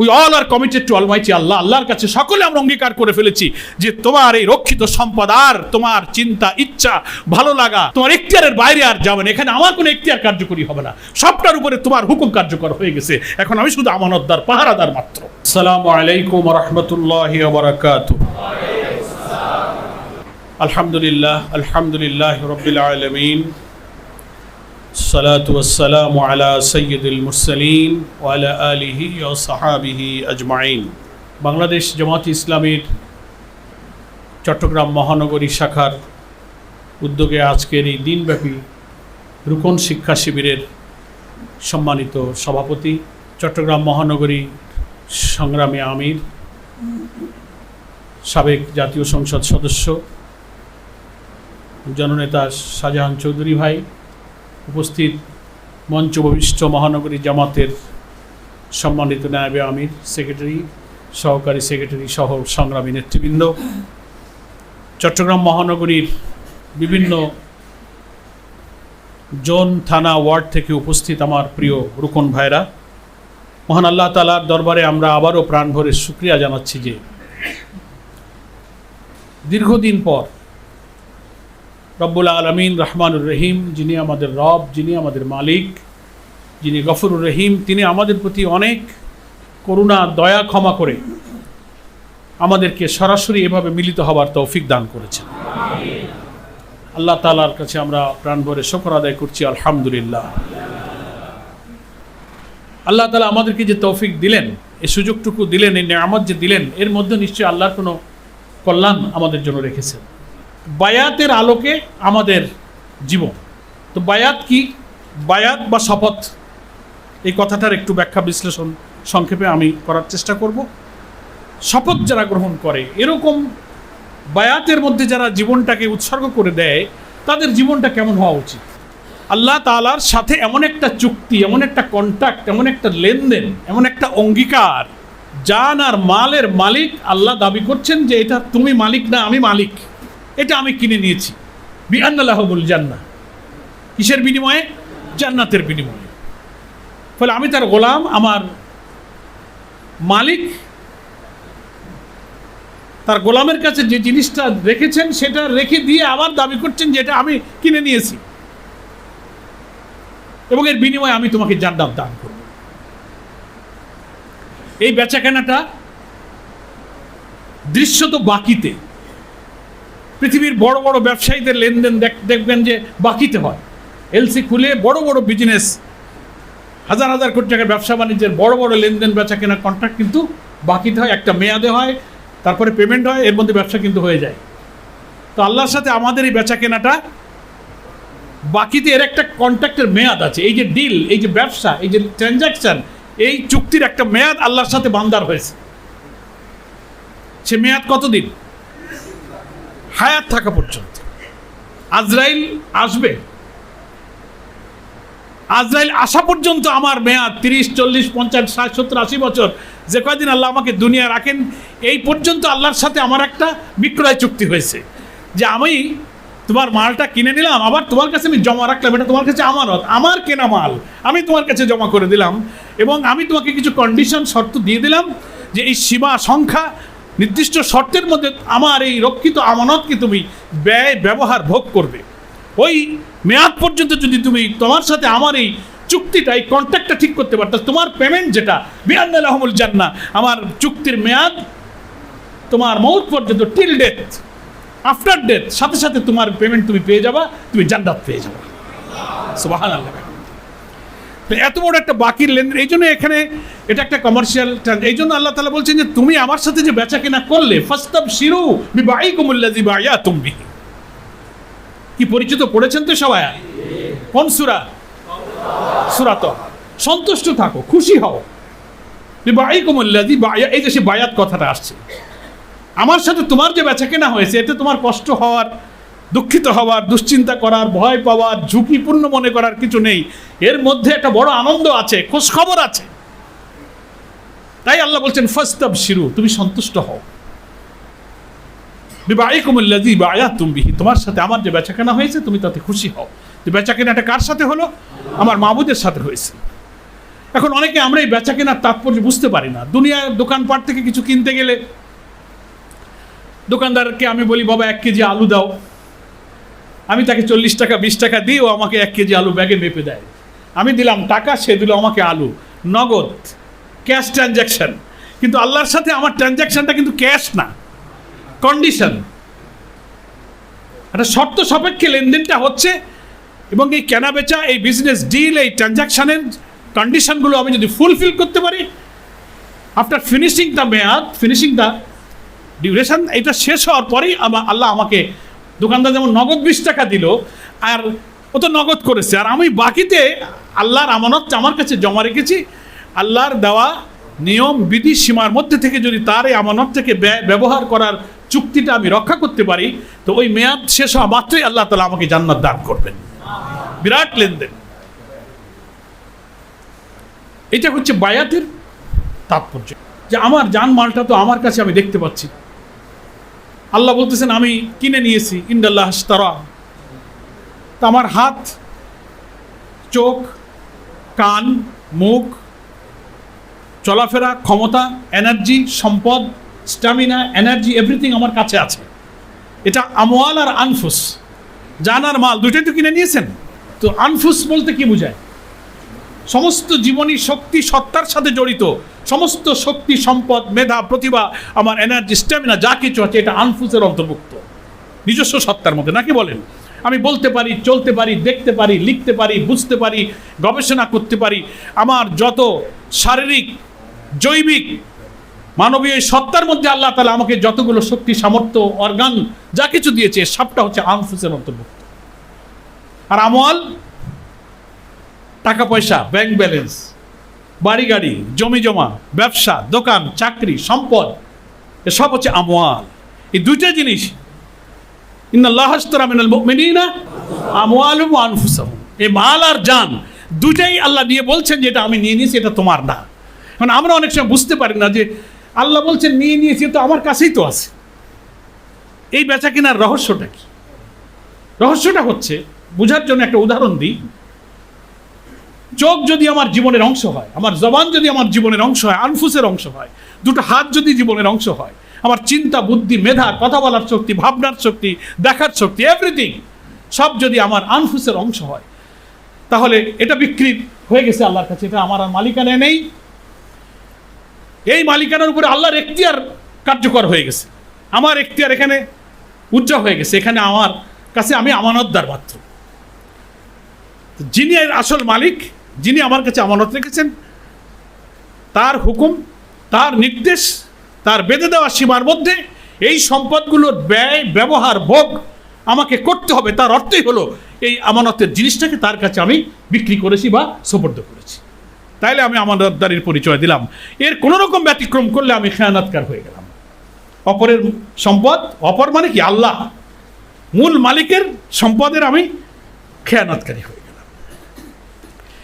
We all are committed to almighty Allah আল্লাহর কাছে সকলে আমরা অঙ্গীকার করে ফেলেছি যে তোমার এই রক্ষিত সম্পদ আর তোমার চিন্তা ইচ্ছা ভালো লাগা তোমার এখতিয়ারের বাইরে আর যাবে না। এখানে আমার কোনো এখতিয়ার কার্যকরী হবে না। সবটার উপরে তোমার হুকুম কার্যকর হয়ে গেছে। এখন আমি শুধু আমানতদার পাহারাদার মাত্র। আসসালামু আলাইকুম রহমতুল্লাহ বারাকাতু। আলহামদুলিল্লাহ আলহামদুলিল্লাহ রবিল আলমিন। الصلاة والسلام على سيد المرسلين وعلى آله وصحابه أجمعين বাংলাদেশ জামাত ইসলামীর চট্টগ্রাম মহানগরী শাখার উদ্যোগে আজকের এই দিনব্যাপী রুকন শিক্ষা শিবিরের সম্মানিত সভাপতি চট্টগ্রাম মহানগরী সংগ্রামী আমির সাবেক জাতীয় সংসদ সদস্য জননেতা শাহজাহান চৌধুরী ভাই উপস্থিত মঞ্চ ভবিষ্ঠ মহানগরী জামাতের সম্মানিত নায়বে আমির, সেক্রেটারি, সহকারী সেক্রেটারি সহ সংগ্রামী নেতৃবৃন্দ। চট্টগ্রাম মহানগরীর বিভিন্ন জোন, থানা, ওয়ার্ড থেকে উপস্থিত আমার প্রিয় রুকন ভাইরা। মহান আল্লাহ তালার দরবারে আমরা আবারও প্রাণ ভরে শুক্রিয়া জানাচ্ছি যে দীর্ঘদিন পর রব্বুল আলমিন রহমানুর রহিম, যিনি আমাদের রব, যিনি আমাদের মালিক, যিনি গফরুর রহিম, তিনি আমাদের প্রতি অনেক করুণা, দয়া, ক্ষমা করে আমাদেরকে সরাসরি এভাবে মিলিত হবার তৌফিক দান করেছেন। আল্লাহ তালার কাছে আমরা প্রাণ ভরে শকর আদায় করছি, আলহামদুলিল্লাহ। আল্লাহ তালা আমাদেরকে যে তৌফিক দিলেন এই সুযোগটুকু দিলেন এই নেয়ামত যে দিলেন, এর মধ্যে নিশ্চয়ই আল্লাহর কোনো কল্যাণ আমাদের জন্য রেখেছেন। বায়াতের আলোকে আমাদের জীবন। তো বায়াত কি? বায়াত বা শপথ? এই কথাটার একটু ব্যাখ্যা, বিশ্লেষণ, সংক্ষেপে আমি করার চেষ্টা করব। শপথ যারা গ্রহণ করে, এরকম বায়াতের মধ্যে যারা জীবনটাকে উৎসর্গ করে দেয়, তাদের জীবনটা কেমন হওয়া উচিত? আল্লাহ তালার সাথে এমন একটা চুক্তি, এমন একটা কন্ট্যাক্ট এমন একটা লেনদেন, এমন একটা অঙ্গীকার, জান আর মালের মালিক আল্লাহ দাবি করছেন যে এটা তুমি মালিক না, আমি মালিক। এটা আমি কিনে নিয়েছি। বিআনাল্লাহবুল জান্না। কিসের বিনিময়ে? জান্নাতের বিনিময়ে। ফলে আমি তার গোলাম, আমার মালিক, তার গোলামের কাছে যে জিনিসটা রেখেছেন, সেটা রেখে দিয়ে আবার দাবি করছেন যেটা আমি কিনে নিয়েছি। এবং এর বিনিময়ে আমি তোমাকে জান্নাত দান করব। এই বেচাকেনাটা দৃশ্যত বাকিতে পৃথিবীর বড় বড় ব্যবসায়ীদের লেনদেন দেখ- দেখবেন যে বাকিতে হয়। এলসি খুলে বড় বড় বিজনেস হাজার হাজার কোটি টাকার ব্যবসা বাণিজ্যের বড় বড় লেনদেন, বেচা কেনা কন্ট্রাক্ট কিন্তু বাকিতে হয়। একটা মেয়াদে হয়, তারপরে পেমেন্ট হয়, এর মধ্যে ব্যবসা কিন্তু হয়ে যায়। তো আল্লাহর সাথে আমাদের এই বেচা কেনাটা, বাকিতে এর একটা কন্ট্রাক্টের মেয়াদ আছে। এই যে ডিল এই যে ব্যবসা, এই যে ট্রানজ্যাকশন এই চুক্তির একটা মেয়াদ আল্লাহর সাথে বান্দার হয়েছে। সে মেয়াদ কতদিন? হায়াত থাকা পর্যন্ত। আজরাইল আসবে। আজরাইল আসা পর্যন্ত আমার মেয়াদ তিরিশ, চল্লিশ, পঞ্চাশ, ষাট, সত্তর, আশি বছর। যে কয়দিন আল্লাহ আমাকে দুনিয়া রাখেন, এই পর্যন্ত আল্লাহর সাথে আমার একটা বিক্রয় চুক্তি হয়েছে। যে আমি তোমার মালটা কিনে নিলাম, আবার তোমার কাছে আমি জমা রাখলাম, এটা তোমার কাছে আমানত। আমার কেনা মাল, আমি তোমার কাছে জমা করে দিলাম। এবং আমি তোমাকে কিছু কন্ডিশন শর্ত দিয়ে দিলাম যে এই সীমা সংখ্যা নির্দিষ্ট শর্তের মধ্যে আমার এই রক্ষিত আমানতকে তুমি ব্যয়, ব্যবহার, ভোগ করবে। ওই মেয়াদ পর্যন্ত যদি তুমি তোমার সাথে আমার এই চুক্তিটা, এই কন্ট্যাক্টটা ঠিক করতে পারতো, তোমার পেমেন্ট যেটা বিয়ান আহমুল জান্না, আমার চুক্তির মেয়াদ, তোমার মৌত পর্যন্ত টিল ডেথ আফটার ডেথ সাথে সাথে তোমার পেমেন্ট তুমি পেয়ে যাবা, তুমি জান্নাত পেয়ে যাবা। সুবাহান আল্লাহ তো এত বড় একটা বাকির লেনদেন এই জন্য এখানে এটা একটা কমার্শিয়াল এই জন্য আল্লাহ তালা বলছেন যে, তুমি আমার সাথে যে বেচা কেনা করলে ফাস্তাব শিরু বিবাহি কুমুল্লাজি বায়া তুমি কি পরিচিত পড়েছেন তো সবাই? কোন সুরা? সুরা তো। সন্তুষ্ট থাকো, খুশি হও। বিবাহি কুমুল্লাজি বায়া, এই যে সে বায়াত কথাটা আসছে। আমার সাথে তোমার যে বেচা কেনা হয়েছে, এতে তোমার কষ্ট হওয়ার দুঃখিত হওয়ার, দুশ্চিন্তা করার, ভয় পাওয়ার, ঝুঁকিপূর্ণ মনে করার কিছু নেই। এর মধ্যে একটা বড় আনন্দ আছে খোঁজ খবর আছে। তাই আল্লাহ বলছেন ফার্স্ট ফাস্তাব শিরু, তুমি সন্তুষ্ট হও। বিবাহিকুমুল্লাজি বায়া তুমি তোমার সাথে আমার যে বেচাকেনা হয়েছে, তুমি তাতে খুশি হও। যে বেচাকেনাটা কার সাথে হলো? আমার মাবুদের সাথে হয়েছে। এখন অনেকে আমরা এই বেচা কেনার তাৎপর্য বুঝতে পারি না। দুনিয়ার দোকানপাট থেকে কিছু কিনতে গেলে দোকানদারকে আমি বলি, বাবা, এক কেজি আলু দাও। আমি তাকে চল্লিশ টাকা, বিশ টাকা দিই ও আমাকে এক কেজি আলু ব্যাগে মেপে দেয়। আমি দিলাম টাকা, সে দিল আমাকে আলু। নগদ ক্যাশ ট্রানজ্যাকশন কিন্তু আল্লাহর সাথে আমার ট্রানজ্যাকশনটা কিন্তু ক্যাশ না কন্ডিশন একটা শর্ত সাপেক্ষে লেনদেনটা হচ্ছে এবং এই কেনা বেচা, এই বিজনেস ডিল এই ট্রানজ্যাকশনের কন্ডিশনগুলো আমি যদি ফুলফিল করতে পারি আফটার ফিনিশিং দ্য মেয়াদ ফিনিশিং দ্য ডিউরেশন এটা শেষ হওয়ার পরেই আমা- আল্লাহ আমাকে দোকানদার যেমন নগদ বিশ টাকা দিল, আর ও তো নগদ করেছে। আর আমি বাকিতে আল্লাহর আমানত আমার কাছে জমা রেখেছি। আল্লাহর দেওয়া নিয়ম, বিধি সীমার মধ্যে থেকে যদি তার এই আমানত থেকে ব্যবহার করার চুক্তিটা আমি রক্ষা করতে পারি, তো ওই মেয়াদ শেষ হওয়া মাত্রই আল্লাহ তালা আমাকে জান্নাত দান করবেন। বিরাট লেনদেন। এটা হচ্ছে বায়াতের তাৎপর্য। যে আমার জান মালটা তো আমার কাছে আমি দেখতে পাচ্ছি। আল্লাহ বলতেছেন, আমি কিনে নিয়েছি, ইন্দাল্লাহ তারা তা আমার হাত, চোখ, কান, মুখ, চলাফেরা, ক্ষমতা, এনার্জি, সম্পদ, স্ট্যামিনা, এনার্জি, এভরিথিং আমার কাছে আছে। এটা আমওয়াল আর আনফুস। জানার মাল দুটোই তো কিনে নিয়েছেন। তো আনফুস বলতে কি বোঝায়? সমস্ত জীবনী শক্তি সত্তার সাথে জড়িত, সমস্ত শক্তি, সম্পদ, মেধা, প্রতিভা, আমার এনার্জি স্ট্যামিনা যা কিছু আছে, এটা আনফুসের অন্তর্ভুক্ত। নিজস্ব সত্তার মধ্যে, নাকি বলেন? আমি বলতে পারি, চলতে পারি, দেখতে পারি, লিখতে পারি, বুঝতে পারি, গবেষণা করতে পারি, আমার যত শারীরিক, জৈবিক, মানবীয় সত্তার মধ্যে আল্লাহ তালা আমাকে যতগুলো শক্তি, সামর্থ্য অর্গান যা কিছু দিয়েছে, সবটা হচ্ছে আনফুসের অন্তর্ভুক্ত। আর আমল টাকা পয়সা ব্যাংক ব্যালেন্স বাড়ি গাড়ি, জমি জমা, ব্যবসা, দোকান, চাকরি, সম্পদ, এসব হচ্ছে আমওয়াল। এই দুইটা জিনিস এই মাল আর জান, দুইটাই আল্লাহ নিয়ে বলছেন যেটা আমি নিয়ে নিয়েছি, এটা তোমার না। মানে আমরা অনেক সময় বুঝতে পারি না যে আল্লাহ বলছেন নিয়ে নিয়েছি তো আমার কাছেই তো আছে। এই বেচা কেনার রহস্যটা কি? রহস্যটা হচ্ছে, বোঝার জন্য একটা উদাহরণ দিই। চোখ যদি আমার জীবনের অংশ হয়, আমার জবান যদি আমার জীবনের অংশ হয়, আনফুসের অংশ হয়, দুটো হাত যদি জীবনের অংশ হয়, আমার চিন্তা, বুদ্ধি, মেধা, কথা বলার শক্তি, ভাবনার শক্তি, দেখার শক্তি এভরিথিং সব যদি আমার আনফুসের অংশ হয়, তাহলে এটা বিক্রি হয়ে গেছে আল্লাহর কাছে, এটা আমার আর মালিকানায় নেই। এই মালিকানার উপরে আল্লাহর এখতিয়ার কার্যকর হয়ে গেছে। আমার এখতিয়ার এখানে উজ্জ্বল হয়ে গেছে, এখানে আমার কাছে আমি আমানতদার মাত্র। যিনি আসল মালিক যিনি আমার কাছে আমানত রেখেছেন, তার হুকুম, তার নির্দেশ, তার বেঁধে দেওয়া সীমার মধ্যে এই সম্পদগুলোর ব্যয়, ব্যবহার, ভোগ আমাকে করতে হবে। তার অর্থই হলো এই আমানতের জিনিসটাকে তার কাছে আমি বিক্রি করেছি বা সোপর্দ করেছি। তাইলে আমি আমানতদারির পরিচয় দিলাম। এর কোনো রকম ব্যতিক্রম করলে আমি খেয়ানাৎকার হয়ে গেলাম। অপরের সম্পদ, অপর মানে কি? আল্লাহ। মূল মালিকের সম্পদের আমি খেয়ানাৎকারী হয়ে গেলাম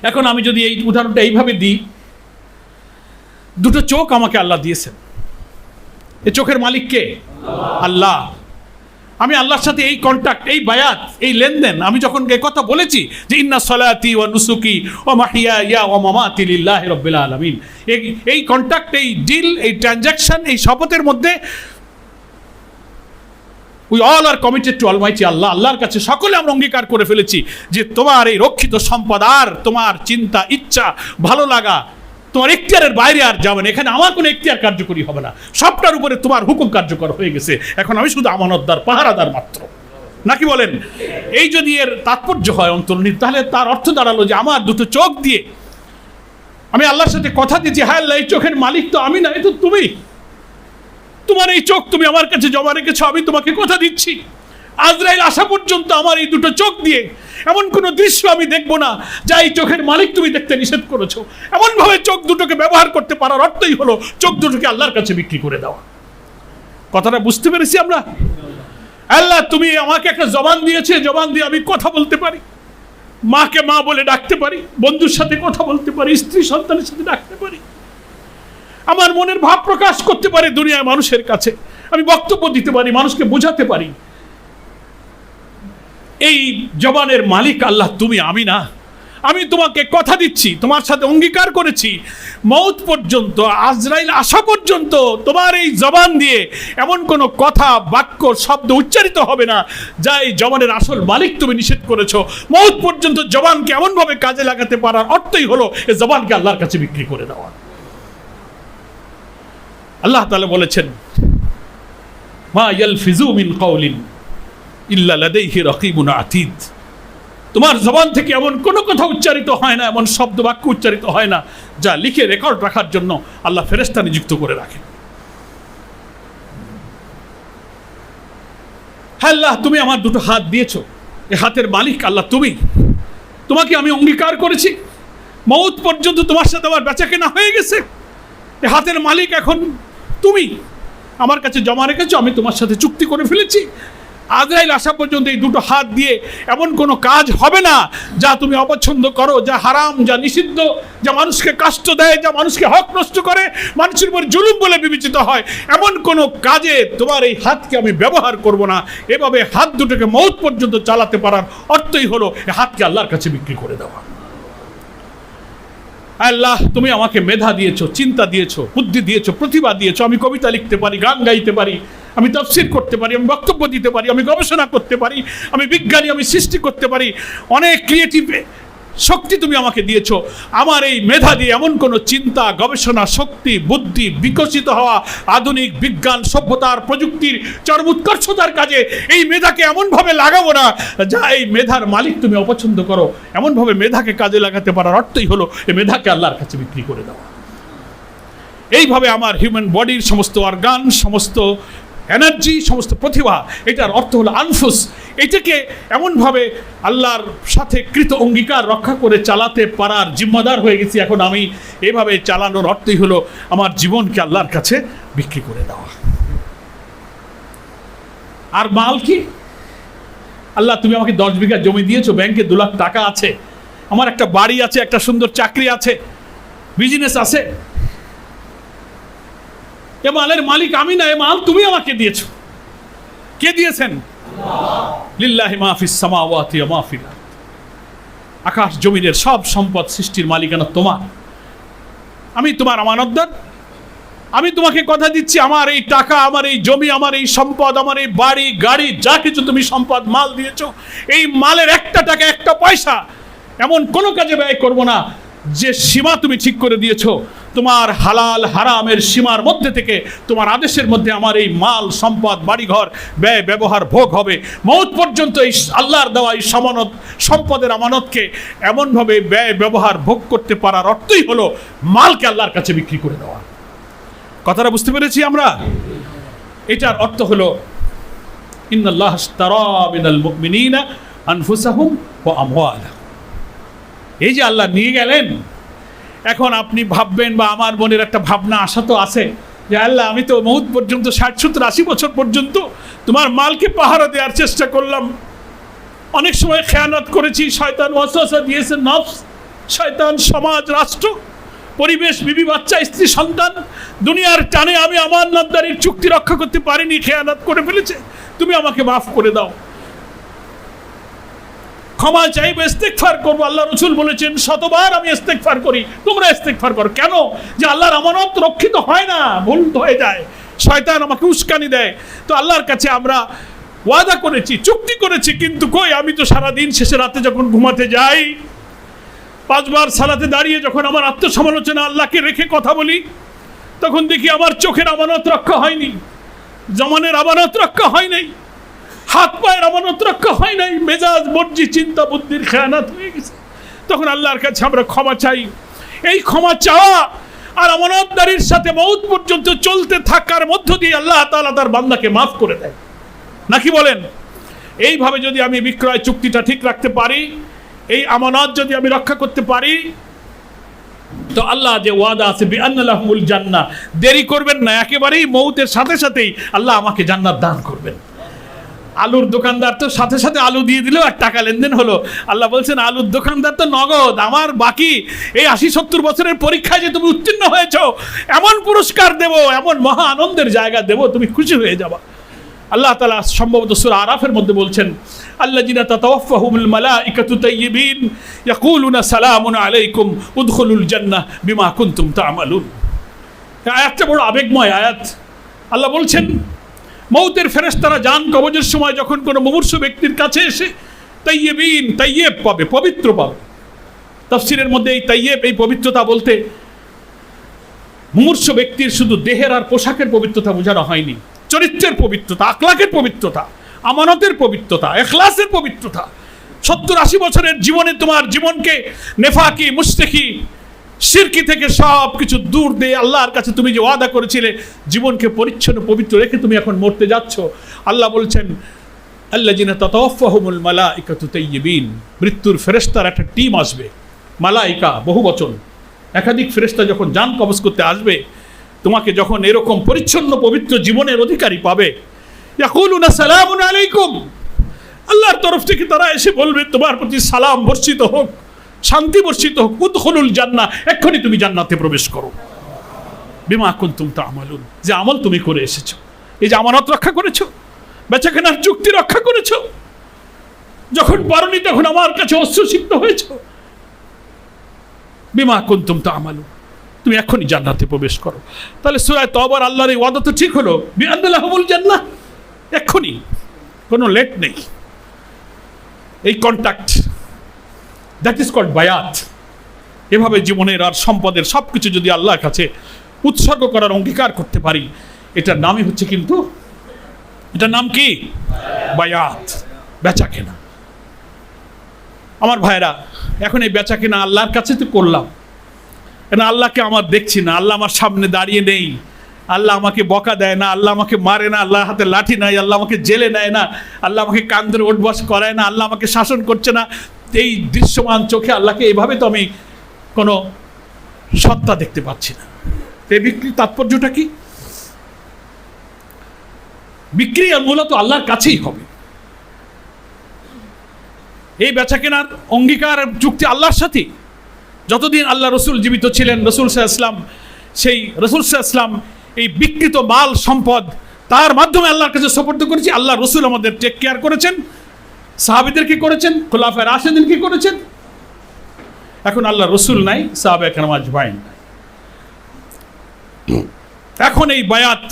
এখন আমি যদি এই উদাহরণটা এইভাবে দিই, দুটো চোখ আমাকে আল্লাহ দিয়েছেন। এ চোখের মালিক কে? আল্লাহ। আমি আল্লাহর সাথে এই কন্ট্যাক্ট এই বায়াত, এই লেনদেন, আমি যখন এই কথা বলেছি যে ইন্না সলাতি ও নুসুকি ও মাহিয়া ইয়া ও মামাতি লিল্লাহ রব্বিল আলামিন, এই এই কন্ট্যাক্ট এই ডিল এই ট্রানজ্যাকশন এই শপথের মধ্যে we all are committed to almighty Allah আল্লাহর কাছে সকলে আমরা অঙ্গীকার করে ফেলেছি যে তোমার এই রক্ষিত সম্পদ আর তোমার চিন্তা, ইচ্ছা, ভালো লাগা, তোমার এখতিয়ারের বাইরে আর যাবে না। এখানে আমার কোনো এখতিয়ার কার্যকরী হবে না। সবটার উপরে তোমার হুকুম কার্যকর হয়ে গেছে। এখন আমি শুধু আমানতদার, পাহারাদার মাত্র। নাকি বলেন? এই যদি এর তাৎপর্য হয় অন্তর্নিহিত, তাহলে তার অর্থ দাঁড়াল যে আমার দুটো চোখ দিয়ে আমি আল্লাহর সাথে কথা দিয়েছি হ্যাঁ আল্লাহ, এই চোখের মালিক তো আমি না, এ তো তুমি। তোমার এই চোখ তুমি আমার কাছে জমা রেখেছো, আমি তোমাকে কথা দিচ্ছি। আজরাইল আসা পর্যন্ত আমার এই দুটো চোখ দিয়ে এমন কোনো দৃশ্য আমি দেখব না, যা এই চোখের মালিক তুমি দেখতে নিষেধ করেছ। এমনভাবে চোখ দুটোকে ব্যবহার করতে পারার অর্থই হলো চোখ দুটোকে আল্লাহর কাছে বিক্রি করে দেওয়া। কথাটা বুঝতে পেরেছি আমরা? আল্লাহ, তুমি আমাকে একটা জবান দিয়েছে, জবান দিয়ে আমি কথা বলতে পারি। মাকে মা বলে ডাকতে পারি, বন্ধুর সাথে কথা বলতে পারি, স্ত্রী সন্তানের সাথে ডাকতে পারি। আমার মনের ভাব প্রকাশ করতে পারে দুনিয়ায় মানুষের কাছে। আমি বক্তব্য দিতে পারি, মানুষকে বোঝাতে পারি। এই জবানের মালিক আল্লাহ, তুমি আমি না। আমি তোমাকে কথা দিচ্ছি, তোমার সাথে অঙ্গীকার করেছি। মৌত পর্যন্ত, আজরাইল আসা পর্যন্ত তোমার এই জবান দিয়ে এমন কোনো কথা, বাক্য, শব্দ উচ্চারিত হবে না, যা এই জবানের আসল মালিক তুমি নিষেধ করেছ। মৌত পর্যন্ত জবানকে এমনভাবে কাজে লাগাতে পারার অর্থই হলো এই জবানকে আল্লাহর কাছে বিক্রি করে দেওয়া। আল্লাহ তাআলা বলেছেন, মা ইয়ালফিজু মিন কাউলিন ইল্লা লাদাইহি রাকিবুন আতীদ। তোমার জবান থেকে এমন কোনো কথা উচ্চারিত হয় না, এমন শব্দ বাক্য উচ্চারিত হয় না, যা লিখে রেকর্ড রাখার জন্য আল্লাহ ফেরেস্তা নিযুক্ত করে রাখেন আল্লাহ, তুমি আমার দুটো হাত দিয়েছ। এ হাতের মালিক আল্লাহ তুমি। তোমাকে আমি অঙ্গীকার করেছি। মৌত পর্যন্ত তোমার সাথে আমার বেচা কেনা হয়ে গেছে। এ হাতের মালিক এখন তুমি আমার কাছে জমা রেখেছো, আমি তোমার সাথে চুক্তি করে ফেলেছি। আজরাইল আসা পর্যন্ত এই দুটো হাত দিয়ে এমন কোনো কাজ হবে না যা তুমি অপছন্দ করো, যা হারাম, যা নিষিদ্ধ, যা মানুষকে কষ্ট দেয়, যা মানুষকে হক নষ্ট করে, মানুষের উপর জুলুম বলে বিবেচিত হয়। এমন কোনো কাজে তোমার এই হাতকে আমি ব্যবহার করব না। এভাবে হাত দুটোকে মৌত পর্যন্ত চালাতে পারার অর্থই হলো হাতকে আল্লাহর কাছে বিক্রি করে দেওয়া। আল্লাহ, তুমি আমাকে মেধা দিয়েছ, চিন্তা দিয়েছ, বুদ্ধি দিয়েছ, প্রতিভা দিয়েছ, আমি কবিতা লিখতে পারি, গান গাইতে পারি, আমি তফসির করতে পারি, আমি বক্তব্য দিতে পারি, আমি গবেষণা করতে পারি, আমি বিজ্ঞানী, আমি সৃষ্টি করতে পারি, অনেক ক্রিয়েটিভ শক্তি তুমি আমাকে দিয়েছ। আমার এই মেধা দিয়ে এমন কোনো চিন্তা, গবেষণা, শক্তি, বুদ্ধি বিকশিত হওয়া, আধুনিক বিজ্ঞান, সভ্যতার প্রযুক্তির চরম উৎকর্ষতার কাজে এই মেধাকে এমনভাবে লাগাবো না, যা এই মেধার মালিক তুমি অপছন্দ করো। এমনভাবে মেধাকে কাজে লাগাতে পারার অর্থই হলো এই মেধাকে আল্লাহর কাছে বিক্রি করে দেওয়া। এইভাবে আমার হিউম্যান বডির সমস্ত অর্গান সমস্ত এনার্জি সমস্ত প্রতিভা, এটার অর্থ হলো আনফুস এটাকে এমনভাবে আল্লাহর সাথে কৃত অঙ্গীকার রক্ষা করে চালাতে পারার জিম্মাদার হয়ে গেছি। এখন আমি এভাবে চালানোর অর্থই হলো আমার জীবনকে আল্লাহর কাছে বিক্রি করে দেওয়া। আর মাল কি? আল্লাহ, তুমি আমাকে দশ বিঘা জমি দিয়েছ, ব্যাংকে দু লাখ টাকা আছে, আমার একটা বাড়ি আছে, একটা সুন্দর চাকরি আছে বিজনেস আছে। এ মালের মালিক আমি না, এ মাল তুমি আমাকে দিয়েছ। কে দিয়েছেন? লিল্লাহি মাহফিস সামাওয়াতি ওয়া মাহফিল আকাশ জমিনের সব সম্পদ সৃষ্টির মালিকানা তোমার। আমি তোমার আমানতদার। আমি তোমাকে কথা দিচ্ছি, আমার এই টাকা, আমার এই জমি, আমার এই সম্পদ, আমার এই বাড়ি, গাড়ি, যা কিছু তুমি সম্পদ, মাল দিয়েছ, এই মালের একটা টাকা, একটা পয়সা এমন কোনো কাজে ব্যয় করব না। যে সীমা তুমি ঠিক করে দিয়েছ, তোমার হালাল হারামের সীমার মধ্যে থেকে, তোমার আদেশের মধ্যে আমার এই মাল, সম্পদ, বাড়িঘর ব্যয়, ব্যবহার, ভোগ হবে। মৌত পর্যন্ত এই আল্লাহর দেওয়া এই সমানত, সম্পদের আমানতকে এমনভাবে ব্যয়, ব্যবহার, ভোগ করতে পারার অর্থই হলো মালকে আল্লাহর কাছে বিক্রি করে দেওয়া। কথাটা বুঝতে পেরেছি আমরা? এটার অর্থ হলো, ইন্নাল্লাহ আশতারা মিনাল আনফুসাহুম ওয়া আমওয়ালাহুম। এই যে আল্লাহ নিয়ে গেলেন, এখন আপনি ভাববেন বা আমার মনের একটা ভাবনা আশা তো আছে যে আল্লাহ, আমি তো মৌত পর্যন্ত, ষাট সত্তর আশি বছর পর্যন্ত তোমার মালকে পাহারা দেওয়ার চেষ্টা করলাম। অনেক সময় খেয়ানত করেছি, শয়তান ওয়াসওয়াসা দিয়েছে, নফস, শয়তান সমাজ, রাষ্ট্র, পরিবেশ, বিবি বাচ্চা, স্ত্রী, সন্তান, দুনিয়ার টানে আমি আমার নাদ্দারির চুক্তি রক্ষা করতে পারিনি, খেয়ানত করে ফেলেছে। তুমি আমাকে মাফ করে দাও। ক্ষমা চাইব ইস্তেকফার করব। আল্লাহ রসুল বলেছেন, শতবার আমি ইস্তেকফার করি। তোমরা ইস্তেকফার করো। কেন? যে আল্লাহর আমানত রক্ষিত হয় না, ভুল হয়ে যায়। শয়তান আমাকে উস্কানি দেয়। তো আল্লাহর কাছে আমরা ওয়াদা করেছি, চুক্তি করেছি, কিন্তু কই? আমি তো সারা দিন শেষে রাতে যখন ঘুমাতে যাই, পাঁচবার সালাতে দাঁড়িয়ে যখন আমার আত্মসমালোচনা আল্লাহকে রেখে কথা বলি, তখন দেখি আমার চোখের আমানত রক্ষা হয়নি, জমানের আমানত রক্ষা হয় নাই। হাত পায়ের আমানত রক্ষা হয় নাই, মেজাজ, মর্জি, চিন্তা, বুদ্ধির খেয়ানাত হয়ে গেছে। তখন আল্লাহর কাছে আমরা ক্ষমা চাই। এই ক্ষমা চাওয়া আর আমানতদারির সাথে মৌত পর্যন্ত চলতে থাকার মধ্য দিয়ে আল্লাহ তালা তার বান্দাকে মাফ করে দেয়। নাকি বলেন? এইভাবে যদি আমি বিক্রয় চুক্তিটা ঠিক রাখতে পারি, এই আমানত যদি আমি রক্ষা করতে পারি, তো আল্লাহ যে ওয়াদা আছে বিআন্নালাহুমুল জান্নাহ, দেরি করবেন না, একেবারেই মৌতের সাথে সাথেই আল্লাহ আমাকে জান্নাত দান করবেন। আলুর দোকানদার তো সাথে সাথে আলু দিয়ে দিল আর টাকা লেনদেন হলো। আল্লাহ বলছেন, আলুর দোকানদার তো নগদ, আমার বাকি। এই আশি সত্তর বছরের পরীক্ষায় যে তুমি উত্তীর্ণ হয়েছ, এমন পুরস্কার দেব, এমন মহা আনন্দের জায়গা দেব, তুমি খুশি হয়ে যাবা। আল্লাহ তালা সম্ভবত সুর আরাফের মধ্যে বলছেন আল্লাহ জিনা তাতাওয়াফাহুমুল মালাইকাতু তাইয়িবিন ইয়াকুলুনা সালামুন আলাইকুম, উদখুলুল জান্নাহ বিমা কুনতুম তা'মালুন। আয়াতটা বড় আবেগময় আয়াত। আল্লাহ বলছেন মৌতের ফেরেস্তারা যান কবজের সময় যখন কোনো মুমূর্ষু ব্যক্তির কাছে এসে তাইয়েবিন, তাইয়েব পাবে, পবিত্র পাবে। তফসিরের মধ্যে এই তাইয়েব, এই পবিত্রতা বলতে মুমূর্ষ ব্যক্তির শুধু দেহের আর পোশাকের পবিত্রতা বোঝানো হয়নি। চরিত্রের পবিত্রতা আকলাকের পবিত্রতা, আমানতের পবিত্রতা, এখলাসের পবিত্রতা। সত্তর আশি বছরের জীবনে তোমার জীবনকে নেফাকি মুস্তেকি সিরকি থেকে সব কিছু দূর দিয়ে আল্লাহর কাছে তুমি যে ওয়াদা করেছিলে, জীবনকে পরিচ্ছন্ন, পবিত্র রেখে তুমি এখন মরতে যাচ্ছ। আল্লাহ বলছেন আল্লাহ জিনা ততফাহমুল মালা ইকাতু তাইয়িবিন মৃত্যুর ফেরেস্তার একটা টিম আসবে, মালাইকা, বহু বচন। একাধিক ফেরেস্তা যখন যান কবজ করতে আসবে, তোমাকে যখন এরকম পরিচ্ছন্ন, পবিত্র জীবনের অধিকারী পাবে আলাইকুম। আল্লাহর তরফ থেকে তারা এসে বলবে, তোমার প্রতি সালাম বর্ষিত হোক। শান্তি বর্ষিত হোক, উদখুলুল জান্নাহ। এক্ষুনি তুমি জান্নাতে প্রবেশ করো। বিমা কুনতুম তা'মালুন। যে আমল তুমি করে এসেছ। এই যে আমানত রক্ষা করেছ, বেচাকেনার চুক্তি রক্ষা করেছ, যখন পারনি তখন আমার কাছে অশ্রুসিক্ত হয়েছো। বিমা কুনতুম তা'মালুন। তুমি এখনই জান্নাতে প্রবেশ করো। তাহলে সুরায় তবার আল্লাহর এই ওয়াদা তো ঠিক হলো। বিআন্দাল্লাহুল জান্নাহ। এক্ষুনি। কোনো লেট নেই। এই কন্ট্যাক্ট দ্যাট ইজ কল্ড বায়াত এভাবে জীবনের আর সম্পদের সব কিছু যদি আল্লাহর কাছে উৎসর্গ করার অঙ্গীকার করতে পারি, এটার নামই হচ্ছে কিন্তু, এটার নাম কি? বায়াত বেচা কেনা। আমার ভাইরা এখন এই বেচা কেনা আল্লাহর কাছে তো করলাম। কেন আল্লাহকে আমার দেখছি না, আল্লাহ আমার সামনে দাঁড়িয়ে নেই। আল্লাহ আমাকে বকা দেয় না, আল্লাহ আমাকে মারে না আল্লাহ হাতে লাঠি নাই, আল্লাহ আমাকে জেলে নেয় না, আল্লাহ আমাকে কান্দের ওঠবাস করায় না, আল্লাহ আমাকে শাসন করছে না। এই দৃশ্যমান চোখে আল্লাহকে এভাবে তো আমি কোনো সত্তা দেখতে পাচ্ছি না। এই বিক্রির তাৎপর্যটা কি? বিক্রি আর মূলত আল্লাহর কাছেই হবে। এই বেচা কেনার অঙ্গীকার চুক্তি আল্লাহর সাথেই যতদিন আল্লাহ রসুল জীবিত ছিলেন, রসুল সাহা ইসলাম সেই রসুল সাহা ইসলাম এই বিকৃত মাল, সম্পদ তার মাধ্যমে আল্লাহর কাছে সপর্দ করেছি। আল্লাহ রসুল আমাদের টেক কেয়ার করেছেন। সাহাবিদের কি করেছেন? খোলাফের রাশেদিন কি করেছেন? এখন আল্লাহ রসুল নাই সাহাবে এখন আজমাইন এখন এই বায়াত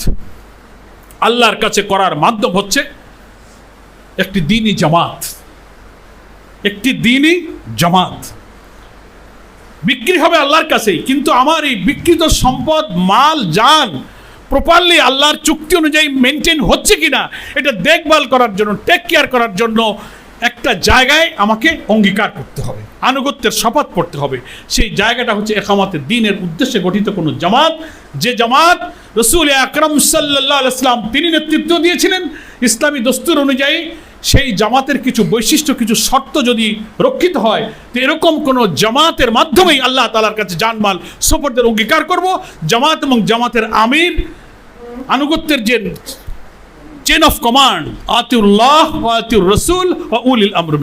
আল্লাহর কাছে করার মাধ্যম হচ্ছে একটি দিনই জামাত। একটি দিনই জামাত। বিক্রি হবে আল্লাহর কাছেই, কিন্তু আমার এই বিকৃত সম্পদ, মাল যান প্রপারলি আল্লাহর চুক্তি অনুযায়ী মেনটেন হচ্ছে কিনা, এটা দেখভাল করার জন্য টেক কেয়ার করার জন্য একটা জায়গায় আমাকে অঙ্গীকার করতে হবে, আনুগত্যের শপথ করতে হবে। সেই জায়গাটা হচ্ছে একামাতের দিনের উদ্দেশ্যে গঠিত কোনো জামাত। যে জামাত রসুল আকরম সাল্লাহ ইসলাম তিনি নেতৃত্ব দিয়েছিলেন, ইসলামী দস্তুর অনুযায়ী সেই জামাতের কিছু বৈশিষ্ট্য, কিছু শর্ত যদি রক্ষিত হয়, তো এরকম কোনো জামাতের মাধ্যমেই আল্লাহ তালার কাছে জানমাল সোপরদের অঙ্গীকার করব। জামাত এবং জামাতের আমির আনুগত্যের যে চেন অফ কমান্ড আতিউল্লাহ আতিউর রসুল ও উলিল আমর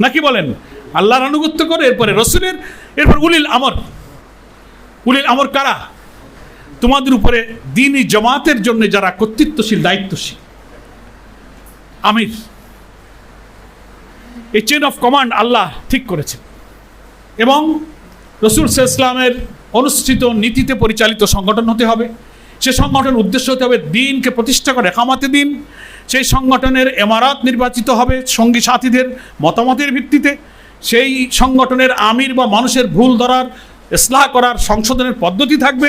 নাকি বলেন? আল্লাহর আনুগত্য করে, এরপরে রসুলের, এরপর উলিল আমর। উলিল আমর কারা? তোমাদের উপরে দিনই জামাতের জন্য যারা কর্তৃত্বশীল, দায়িত্বশীল। আমির। এই চেন অফ কমান্ড আল্লাহ ঠিক করেছেন। এবং রসুল ইসলামের অনুষ্ঠিত নীতিতে পরিচালিত সংগঠন হতে হবে। সে সংগঠন উদ্দেশ্য হতে হবে দিনকে প্রতিষ্ঠা করে কামাতে দিন। সেই সংগঠনের এমারাত নির্বাচিত হবে সঙ্গী সাথীদের মতামতের ভিত্তিতে। সেই সংগঠনের আমির বা মানুষের ভুল ধরার, ইসলাহ করার সংশোধনের পদ্ধতি থাকবে।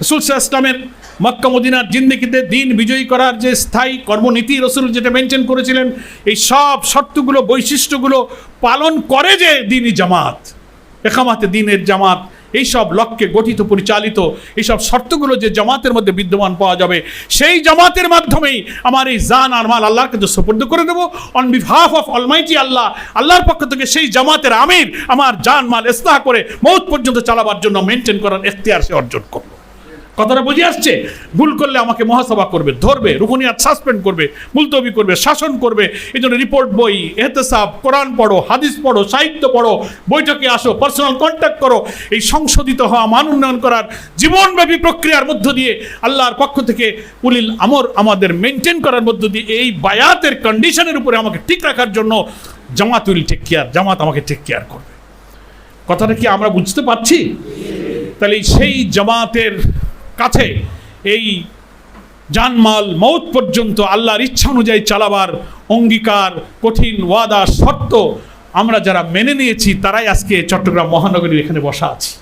রসুল ইসলামের মক্কা মদিনার জিন্দিগিতে দিন বিজয়ী করার যে স্থায়ী কর্মনীতি রসুল যেটা মেনটেন করেছিলেন, এই সব শর্তগুলো, বৈশিষ্ট্যগুলো পালন করে যে দিনই জামাত। একামাতে দিনের জামাত এই সব লক্ষ্যে গঠিত, পরিচালিত এইসব শর্তগুলো যে জামাতের মধ্যে বিদ্যমান পাওয়া যাবে, সেই জামাতের মাধ্যমেই আমার এই জান আর মাল আল্লাহর কাছে সুপর্দ করে দেবো। অন বিহাফ অফ অলমাইটি আল্লাহ আল্লাহর পক্ষ থেকে সেই জামাতের আমির আমার জান মাল ইস্তাহ করে মৌত পর্যন্ত চালাবার জন্য মেনটেন করার এখতিয়ার সে অর্জন করল। কথাটা বুঝে আসছে? ভুল করলে আমাকে মহাসভা করবে, ধরবে রুকুনিয়াত সাসপেন্ড করবে, মুলতবি করবে, শাসন করবে। এই জন্য রিপোর্ট বই, এহতেসাব, কোরআন পড়ো, হাদিস পড়ো, সাহিত্য পড়ো বৈঠকে আসো পার্সোনাল কন্ট্যাক্ট করো। এই সংশোধিত হওয়া, মান উন্নয়ন করার জীবনব্যাপী প্রক্রিয়ার মধ্য দিয়ে আল্লাহর পক্ষ থেকে উলিল আমর আমাদের মেনটেন করার মধ্য দিয়ে এই বায়াতের কন্ডিশনের উপরে আমাকে ঠিক রাখার জন্য Jamaat will take care Jamaat আমাকে টেক কেয়ার করবে। কথাটা কি আমরা বুঝতে পারছি? তাহলে সেই জামাতের কাছে এই জানমাল মৌত পর্যন্ত আল্লাহর ইচ্ছা অনুযায়ী চালাবার অঙ্গীকার, কঠিন ওয়াদা, শর্ত আমরা যারা মেনে নিয়েছি, তারাই আজকে চট্টগ্রাম মহানগরীর এখানে বসা আছি।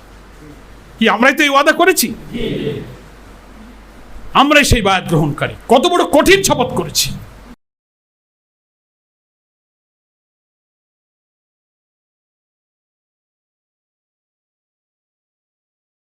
কি আমরাই তো এই ওয়াদা করেছি? আমরাই সেই বায়াত গ্রহণকারী। কত বড় কঠিন শপথ করেছি।